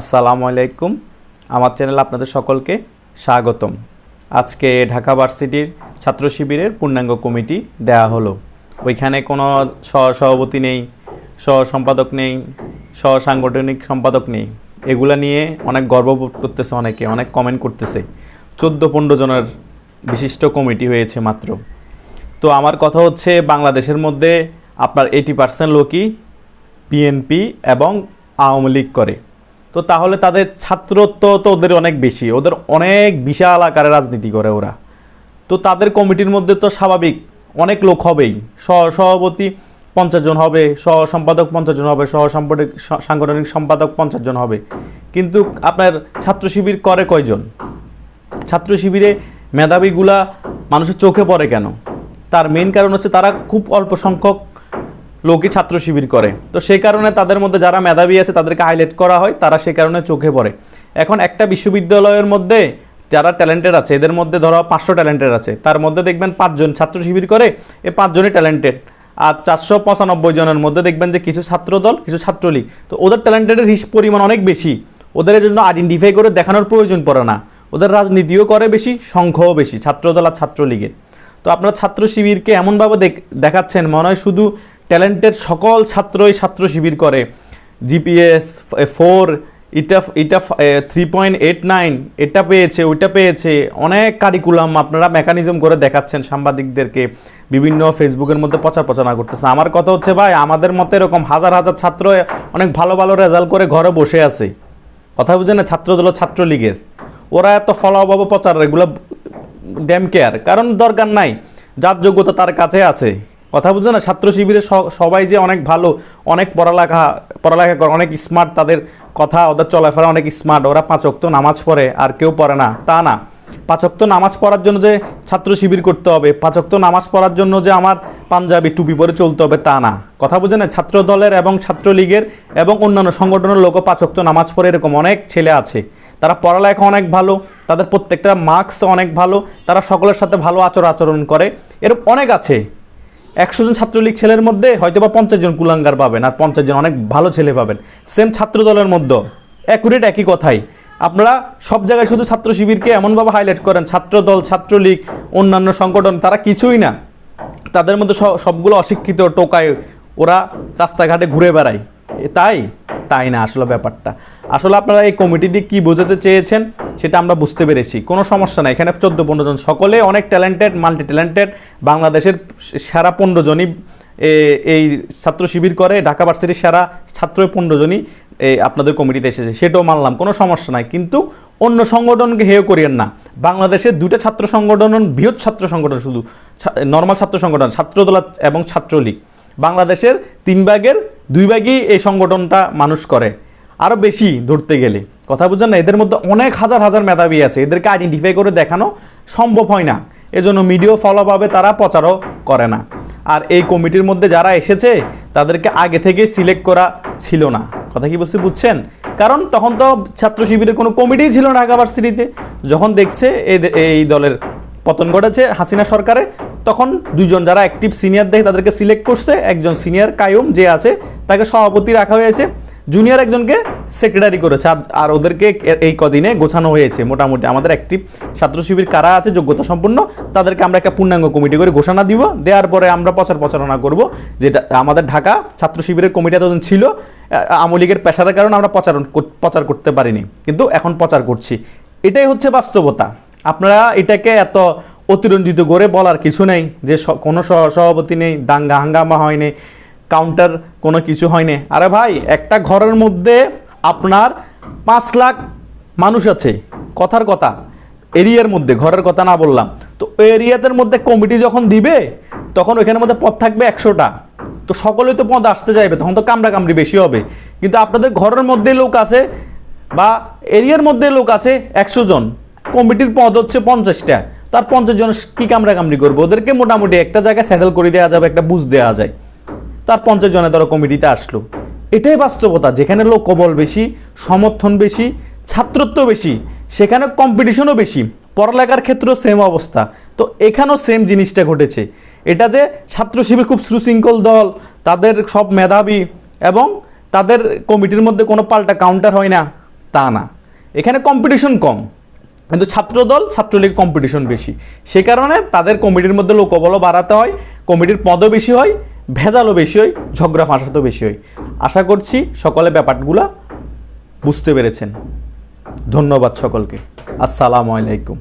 আসসালামু আলাইকুম। আমার চ্যানেল আপনাদের সকলকে স্বাগতম। আজকে ঢাকা ভার্সিটির ছাত্র শিবিরের পূর্ণাঙ্গ কমিটি দেয়া হলো। ওইখানে কোনো সহ সভাপতি নেই সহ সম্পাদক নেই সহ সাংগঠনিক সম্পাদক নেই। এগুলা নিয়ে অনেক গর্ববোধ করতেছে অনেকে, অনেক কমেন্ট করতেছে। চোদ্দ পনেরো জনের বিশিষ্ট কমিটি হয়েছে মাত্র। তো আমার কথা হচ্ছে, বাংলাদেশের মধ্যে আপনার এইটি পার্সেন্ট লোকই বিএনপি এবং আওয়ামী লীগ করে। তো তাহলে তাদের ছাত্রত্ব তো ওদের অনেক বেশি, ওদের অনেক বিশাল আকারে রাজনীতি করে ওরা। তো তাদের কমিটির মধ্যে তো স্বাভাবিক, অনেক লোক হবেই। সহ সভাপতি পঞ্চাশ জন হবে সহ সম্পাদক পঞ্চাশ জন হবে সহ সম্পাদক সাংগঠনিক সম্পাদক পঞ্চাশ জন হবে। কিন্তু আপনার ছাত্র শিবির করে কয়জন? ছাত্র শিবিরে মেধাবীগুলা মানুষের চোখে পড়ে কেন? তার মেন কারণ হচ্ছে তারা খুব অল্প সংখ্যক লোকই ছাত্র শিবির করে। তো সেই কারণে তাদের মধ্যে যারা মেধাবী আছে তাদেরকে হাইলাইট করা হয়, তারা সেই কারণে চোখে পড়ে। এখন একটা বিশ্ববিদ্যালয়ের মধ্যে যারা ট্যালেন্টেড আছে, এদের মধ্যে ধরো পাঁচশো ট্যালেন্টেড আছে, তার মধ্যে দেখবেন পাঁচজন ছাত্র শিবির করে, এ পাঁচজনই ট্যালেন্টেড আর চারশো পঁচানব্বই জনের মধ্যে দেখবেন যে কিছু ছাত্রদল কিছু ছাত্রলীগ তো ওদের ট্যালেন্টেডের হিস পরিমাণ অনেক বেশি। ওদের জন্য আইডেন্টিফাই করে দেখানোর প্রয়োজন পড়ে না। ওদের রাজনীতিও করে বেশি, সংখ্যাও বেশি, ছাত্রদল আর ছাত্রলীগের। তো আপনারা ছাত্র শিবিরকে এমনভাবে দেখ- দেখাচ্ছেন, মনে হয় শুধু ট্যালেন্টেড সকল ছাত্রই ছাত্র শিবির করে। জিপিএস ফোর এটা এটা থ্রি পয়েন্ট এইট নাইন এটা পেয়েছে, ওইটা পেয়েছে। অনেক কারিকুলাম আপনারা মেকানিজম করে দেখাচ্ছেন সাংবাদিকদেরকে। বিভিন্ন ফেসবুকের মধ্যে প্রচার প্রচারণা করতেছে। আমার কথা হচ্ছে ভাই, আমাদের মতো এরকম হাজার হাজার ছাত্র অনেক ভালো ভালো রেজাল্ট করে ঘরে বসে আছে। কথা বুঝে না, ছাত্রদল ছাত্রলীগের। ওরা এত ফলাভাবে প্রচার, এগুলো ড্যাম কেয়ার কারণ দরকার নাই, যার যোগ্যতা তার কাছে আছে। কথা বুঝছ না, ছাত্র শিবিরে সবাই যে অনেক ভালো, অনেক পড়ালেখা পড়ালেখা করে, অনেক স্মার্ট তাদের কথা, ওদের চলাফেরা অনেক স্মার্ট ওরা পাঁচক্ত নামাজ পড়ে, আর কেউ পড়ে না, তা না। পাঁচক্ত নামাজ পড়ার জন্য যে ছাত্র শিবির করতে হবে পাঁচক্ত নামাজ পড়ার জন্য যে আমার পাঞ্জাবি টুপি পরে চলতে হবে, তা না। কথা বুঝে না, ছাত্র দলের এবং ছাত্রলীগের এবং অন্যান্য সংগঠনের লোক পাঁচক্ত নামাজ পড়ে, এরকম অনেক ছেলে আছে। তারা পড়ালেখা অনেক ভালো, তাদের প্রত্যেকটা মার্কস অনেক ভালো, তারা সকলের সাথে ভালো আচর আচরণ করে, এরকম অনেক আছে। একশো জন ছাত্রলীগ ছেলের মধ্যে হয়তো বা পঞ্চাশ জন কুলাঙ্গার পাবেন আর পঞ্চাশ জন অনেক ভালো ছেলে পাবেন। সেম ছাত্র দলের মধ্যে। অ্যাকুরেট একই কথাই। আপনারা সব জায়গায় শুধু ছাত্র শিবিরকে এমনভাবে হাইলাইট করেন ছাত্র দল ছাত্রলীগ, অন্যান্য সংগঠন, তারা কিছুই না। তাদের মধ্যে সবগুলো অশিক্ষিত টোকায় ওরা রাস্তাঘাটে ঘুরে বেড়ায়। তাই? তাই না? আসলে ব্যাপারটা। আসলে আপনারা এই কমিটি দিয়ে কী বোঝাতে চেয়েছেন সেটা আমরা বুঝতে পেরেছি। কোনো সমস্যা নাই। এখানে চোদ্দ পনেরো জন। সকলে অনেক ট্যালেন্টেড মাল্টি ট্যালেন্টেড বাংলাদেশের সেরা পনেরো জনই এই ছাত্র শিবির করে। ঢাকা ভার্সিটির সেরা ছাত্র পনেরো জনই এই আপনাদের কমিটিতে এসেছে। সেটাও মানলাম, কোনো সমস্যা নাই। কিন্তু অন্য সংগঠনকে হেয় করিয়েন না। বাংলাদেশের দুটো ছাত্র সংগঠন, বৃহৎ ছাত্র সংগঠন শুধু নর্মাল ছাত্র সংগঠন, ছাত্রদল এবং ছাত্রলীগ। বাংলাদেশের তিন ভাগের দুই ভাগই এই সংগঠনটা মানুষ করে। আরও বেশি ধরতে গেলে। কথা বুঝছেন না, এদের মধ্যে অনেক হাজার হাজার মেধাবী আছে। এদেরকে আইডেন্টিফাই করে দেখানো সম্ভব হয় না। এজন্য মিডিয়া ফলোভাবে তারা প্রচারও করে না। আর এই কমিটির মধ্যে যারা এসেছে, তাদেরকে আগে থেকে সিলেক্ট করা ছিল না। কথা কি বলছি, বুঝছেন? কারণ তখন তো ছাত্র শিবিরের কোনো কমিটিই ছিল না ঢাকা ভার্সিটিতে যখন দেখছে এই দলের পতন ঘটেছে হাসিনা সরকারে তখন দুজন যারা অ্যাক্টিভ সিনিয়র দেখে তাদেরকে সিলেক্ট করছে, একজন সিনিয়র কায়ুম যে আছে, তাকে সভাপতি রাখা হয়েছে। জুনিয়র একজনকে সেক্রেটারি করেছে। আর- ওদেরকে এই কদিনে গোছানো হয়েছে মোটামুটি। আমাদের অ্যাক্টিভ ছাত্র শিবির কারা আছে, যোগ্যতা সম্পন্ন, তাদেরকে আমরা একটা পূর্ণাঙ্গ কমিটি করে ঘোষণা দিব। দেওয়ার পরে আমরা প্রচার প্রচারণা করব, যেটা আমাদের ঢাকা ছাত্র শিবিরের কমিটি এতদিন ছিল। আওয়ামী লীগের পেশার কারণে আমরা প্রচার প্রচার করতে পারিনি। কিন্তু এখন প্রচার করছি। এটাই হচ্ছে বাস্তবতা। আপনারা এটাকে এত অতিরঞ্জিত করে বলার কিছু নেই, যে কোনো সহ- সভাপতি নেই, দাঙ্গা হাঙ্গামা হয়নি কাউন্টার কোনো কিছু হয়নি। আরে ভাই, একটা ঘরের মধ্যে আপনার পাঁচ লাখ মানুষ আছে, কথার কথা। এরিয়ার মধ্যে, ঘরের কথা না বললাম। তো এরিয়াদের মধ্যে কমিটি যখন দিবে, তখন ওইখানের মধ্যে পদ থাকবে একশোটা। তো সকলেই তো পদ আসতে যাইবে, তখন তো কামড়া কামড়ি বেশি হবে। কিন্তু আপনাদের ঘরের মধ্যে লোক আছে বা এরিয়ার মধ্যে লোক আছে একশো জন। কমিটির পদ হচ্ছে পঞ্চাশটা। তার পঞ্চাশ জন কি কামড়া কামড়ি করব? ওদেরকে মোটামুটি একটা জায়গায় সেটেল করে দেওয়া যাবে, একটা বুঝ দেওয়া যায়। তার পঞ্চাশ জনের ধরো কমিটিতে আসলো। এটাই বাস্তবতা, যেখানে লোকবল বেশি, সমর্থন বেশি, ছাত্রত্ব বেশি, সেখানে কম্পিটিশনও বেশি, পড়ালেখার ক্ষেত্রেও সেম অবস্থা। তো এখানেও সেম জিনিসটা ঘটেছে। এটা যে ছাত্র শিবির খুব সুশৃঙ্খল দল, তাদের সব মেধাবী এবং তাদের কমিটির মধ্যে কোনো পাল্টা কাউন্টার হয় না, তা না। এখানে কম্পিটিশন কম। কিন্তু ছাত্রদল, ছাত্রলীগ কম্পিটিশন বেশি। সে কারণে তাদের কমিটির মধ্যে লোকবলও বাড়াতে হয় কমিটির পদও বেশি হয়, ভেজালও বেশি হয়, ঝগড়া ফাঁসাতেও বেশি হয়। আশা করছি সকলে ব্যাপারগুলা বুঝতে পেরেছেন। ধন্যবাদ সকলকে। আসসালামু আলাইকুম।